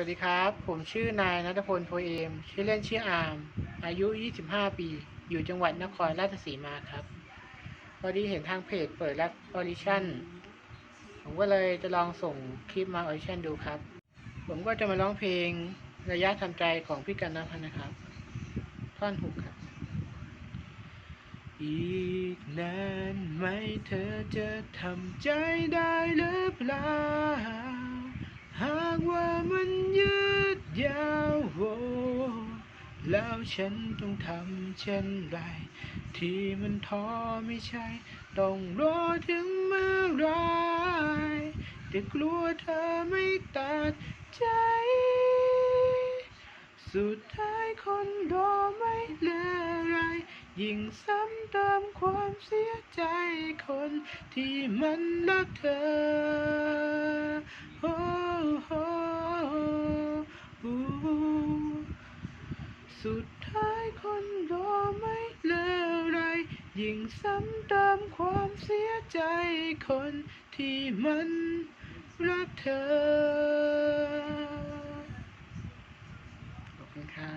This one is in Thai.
วัสดีครับ ผมชื่อนายนัทพลโพเอม ชื่อเล่นชื่ออาร์ม อายุ 25 ปี อยู่จังหวัดนครราชสีมาครับ พอดีเห็นทางเพจเปิดรับออดิชั่น ผมก็เลยจะลองส่งคลิปมาออดิชั่นดูครับ ผมก็จะมาร้องเพลงระยะทำใจของพี่กันนพันธ์นะครับ ท่อนหกครับ อีกนานไหมเธอจะทำใจได้หรือเปล่า หากว่า แล้วฉันต้องทำเช่นไร ที่มันท้อไม่ใช่ ต้องรอถึงเมื่อไรแต่กลัวเธอไม่ตัดใจ สุดท้ายคนรอไม่เหลืออะไร ยิ่งซ้ำเติมความเสียใจคนที่มันรักเธอ โอ้โหอู้ สุดท้ายคนรอไม่เหลืออะไร ยิ่งซ้ำเติมความเสียใจคนที่มันรักเธอ ขอบคุณค่ะ